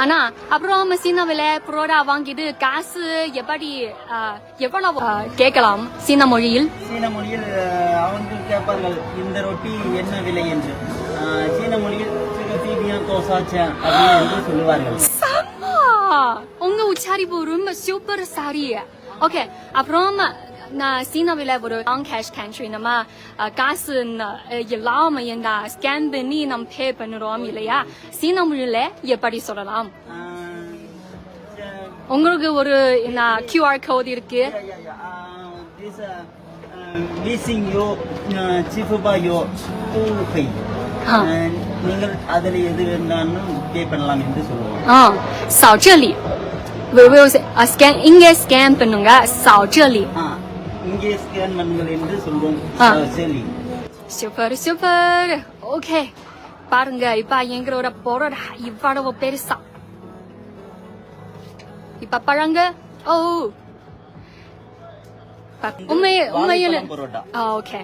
அண்ணா அப்புறம் சீனாவில புரோடா வாங்கிட்டு காசு எப்படி எவ்வளவு கேட்கலாம் சீன மொழியில்? சீன மொழியில் அவர்கள் கேட்பார்கள் இந்த ரொட்டி என்ன விலை என்று? சீன மொழியில் சிறு தீபியா தோசாச்சேன் அப்படின்னு என்று சொல்லுவார்கள். செம்ம உங்க உச்சாரிப்பு ரொம்ப சூப்பர் சாரி ஓகே அப்புறம் நான் சீனாவில ஒரு நான் கேஷ் கண்ட்ரி நம்ம அஹ், காசு ந- இல்லாம இந்த ஸ்கேன் பண்ணி நம்ம பே பண்ணுறோம் இல்லையா சீன மொழியில எப்படி சொல்லலாம் அஹ், அஹ், உங்களுக்கு ஒரு என்ன கியூஆர் கோட் இருக்கு yeah, yeah, yeah. Ah, this, ah, ah, leasing யோ அஹ், சிஃபுபா யோ பூகை ஆ. அஹ், நீங்கள் அதில் எது வேண்டாலும் பே பண்ணலாம் என்று சொல்லுவோம் 啊，扫这里，微微啊 scan 应该 scan பண்ணுங்க，扫这里 ஆ, இங்கே ஸ்கேன் பண்ணுங்கள் என்று சொல்வோம். சரி. super super OK பாருங்க இப்ப எங்களோட பொருள் இவ்வளவு பெருசா. இப்ப பாருங்க ஓ. உண்மை உண்மையில ஓகே.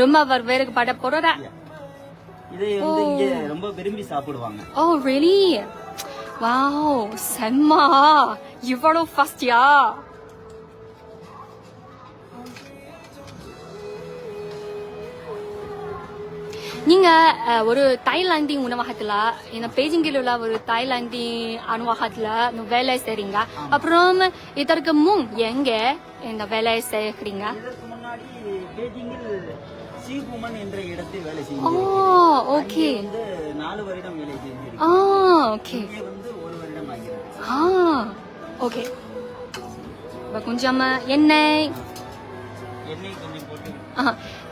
ரொம்ப வேறுபட்ட பொருளா இதை வந்து இங்கே ரொம்ப விரும்பி சாப்பிடுவாங்க. ஓ really? வாவ் செம்ம. இவ்வளவு ஃபாஸ்டியா நீங்க அஹ், ஒரு தாய்லாந்தின் உணவகத்துல இந்த பெய்ஜிங்கில் உள்ள ஒரு தாய்லாந்தின் உணவகத்துல வேலை செய்றீங்க. அப்புறம் இதற்கு முன் எங்க இந்த வேலை செய்கிறீங்க? என்ற இடத்தில் வேலை ஓ செய்கிறேன் ஓகே. வந்து நாலு வருடம் வேலை செஞ்சிருக்கேன் ஆ ஓகே. இங்கே வந்து ஒரு வருடம் ஆகிறது. ஆ ஓகே. இப்ப கொஞ்சம் எண்ணெய்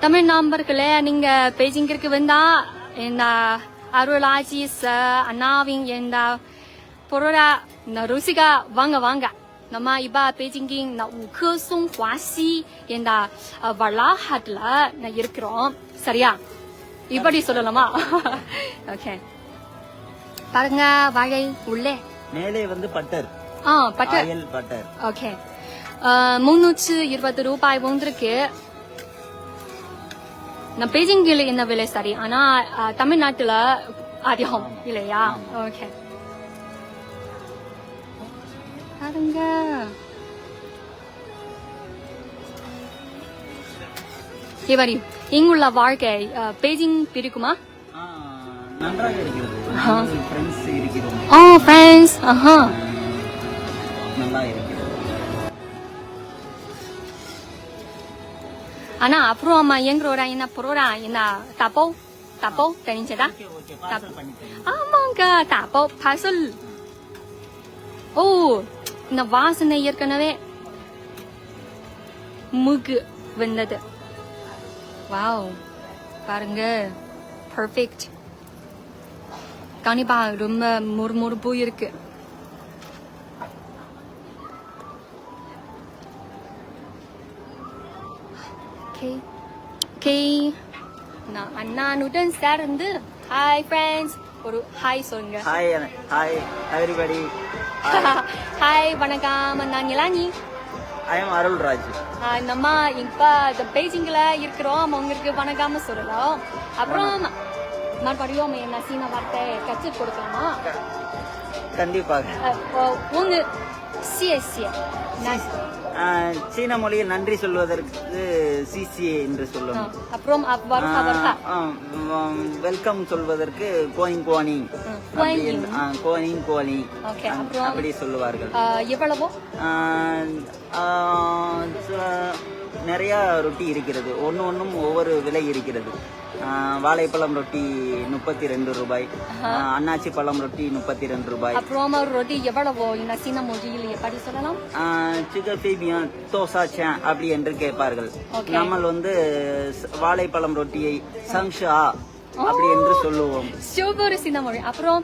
தமிழ் நண்பர்களே நீங்க பெய்ஜிங்கிற்கு வந்தா இந்த அருளாஜி ச அண்ணாவின் இந்த பொருளா இந்த ருசிகா வாங்க வாங்க. நம்ம இப்ப பெய்ஜிங்கின் இந்த உக்க சோங் ஹுவாசி இந்த வளாகத்துல நான் இருக்கிறோம். சரியா? இப்படி சொல்லலாமா? ஓகே. பாருங்க வாழை உள்ளே. மேலே வந்து பட்டர். ஆ பட்டு ஆயில் பட்டர். ஓகே. முன்னூற்று இருபது ரூபாய் வந்திருக்கு நான் பெய்ஜிங்கில் என்ன விலை சரி. ஆனா தமிழ்நாட்டுல அதிகம் இல்லையா? ஓகே பாருங்க. இவரி இங்குள்ள வாழ்க்கை பெய்ஜிங் பிடிக்குமா ஆ, நன்றாக இருக்கிறது. நாங்கள் ஃப்ரெண்ட்ஸ் இருக்கிறோம். ஓ ஃப்ரெண்ட்ஸ் ஆஹா. நல்லா ஆனா அப்புறம் எங்களோட என்ன பொருளா என்ன தப்போ தப்போ தெரிஞ்சதா ஓகே ஓகே பார்சல் பண்ணி தரேன் ஆமாங்க தப்போ பார்சல் ஓ இந்த வாசனை ஏற்கனவே முகு வந்தது வாவ் பாருங்க பர்ஃபெக்ட் கண்டிப்பா ரொம்ப முறுமுறுப்பு இருக்கு ஓகே ஓகே நான் அண்ணானுடன் சேர்ந்து ஹாய் ஃப்ரெண்ட்ஸ் ஒரு ஹாய் சொல்லுங்க. ஹாய் ஹாய் எவ்ரிபடி ஹாய் வணக்கம். நான் நிலானி. ஐ எம் அருள்ராஜ் நம்ம இப்ப இந்த பெய்ஜிங்ல இருக்கிறோம். உங்களுக்கு வணக்கம் சொல்லலாம். அப்புறம் மறுபடியும் என்ன சீன வார்த்தை கற்று கொடுக்கலாமா? கண்டிப்பாக. உங்க சிய ஆஹ், சீன மொழியில் நன்றி சொல்வதற்கு சிசிஏ என்று சொல்லும். அப்புறம் வெல்கம் சொல்வதற்கு கோயிங் கோனி. கோயிங். கோனி? அப்படி சொல்லுவார்கள். எவ்வளவோ? நிறைய ரொட்டி இருக்கிறது. ஒன்று ஒன்றும் ஒவ்வொரு விலை இருக்கிறது. வாழைப்பழம் ரொட்டி முப்பத்தி ரெண்டு ரூபாய் அன்னாச்சி பழம் ரொட்டி முப்பத்தி ரெண்டு ரூபாய். அப்புறம் ரொட்டி எவ்வளவோ? இந்த சீன மொழியில் எப்படி சொல்லலாம்? சிகபீபியா தோசா சேன் அப்படி என்று கேட்பார்கள். Okay. நம்ம வந்து வாழைப்பழம் ரொட்டியை சங்ஷா அப்படி என்று சொல்லுவோம். சூப்பர் சீன மொழி அப்புறம்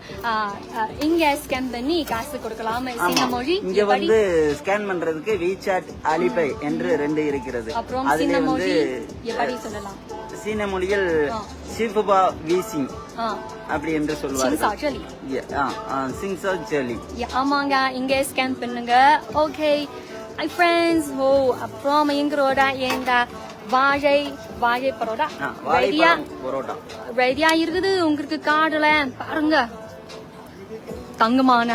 இங்க ஸ்கேன் பண்ணி காசு கொடுக்கலாம் சீன மொழி இங்க வந்து ஸ்கேன் பண்றதுக்கு விசாட் அலிபை என்று ரெண்டு இருக்கிறது. அப்புறம் அதுல சீன வந்து மொழி எப்படி சொல்லலாம். சீன மொழியில் சிஃபுபா வீசிங் அப்படி என்று சொல்லுவாங்க சிங்சா ஜெலி. ஆமாங்க. இங்கே ஸ்கேன் பண்ணுங்க. ஓகே ஐ ஃப்ரெண்ட்ஸ் ஓ அப்புறம் எங்களோட எங்க வாழை வாழை பரோட்டா ரெடியா பரோட்டா ரெடியா இருக்குது? உங்களுக்கு காடுல பாருங்க. தங்கமான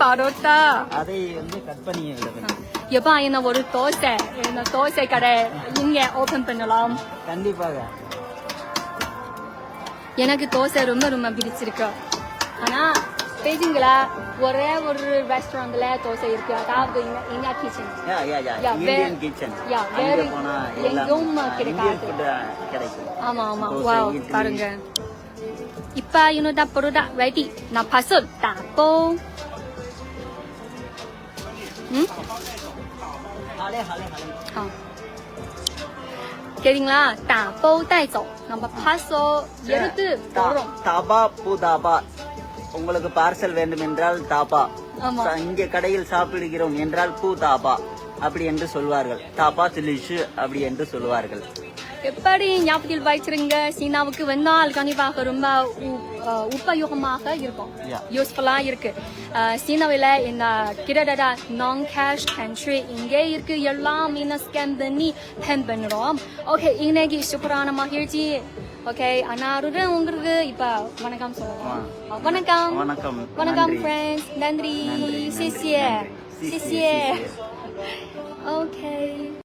பரோட்டா. அதை வந்து கட் பண்ணி எப்பா என்ன ஒரு தோசை என்ன தோசை கடை இங்க ஓபன் பண்ணலாம். கண்டிப்பாக. எனக்கு தோசை ரொம்ப ரொம்ப பிடிச்சிருக்கு. ஆனா பெய்ஜிங்ல ஒரே ஒரு ரெஸ்டாரண்ட்ல தோசை இருக்கு. அதாவது இங்க kitchen yeah yeah yeah Indian kitchen very- போனா எங்கும் எல்லாம் கிடைக்காது. ஆமா ஆமா. வா. பாருங்க. இப்ப இன்னொரு பரோட்டா ரெடி நான் பசல் தாப்போ ம் 好 கேட்டிங்களா டா போ டாய் தாபா பூ தாபா உங்களுக்கு பார்சல் வேண்டும் என்றால் தாபா இங்கே கடையில் சாப்பிடுகிறோம் என்றால் பூ தாபா அப்படி என்று சொல்வார்கள்。தாபா திலிஷு அப்படி என்று சொல்வார்கள்。எப்படி ஞாபகத்தில் வைச்சிருங்க சீனாவுக்கு வந்தால் கண்டிப்பாக ரொம்ப உபயோகமாக இருக்கும். Yeah. யூஸ்ஃபுல்லா இருக்கு. சீனாவில் இந்த கிட்டத்தட்ட நான் கேஷ் கண்ட்ரி இங்கே இருக்கு. எல்லாம் இன்னும் ஸ்கேன் பண்ணி பேன் பண்ணுறோம். ஓகே இன்னைக்கு சூப்பரான மகிழ்ச்சி. ஓகே அன்னாருடன் உங்களுக்கு இப்ப வணக்கம் சொல்லுவோம் வணக்கம். வணக்கம். வணக்கம். ஃப்ரெண்ட்ஸ் நன்றி. நன்றி, நன்றி, 谢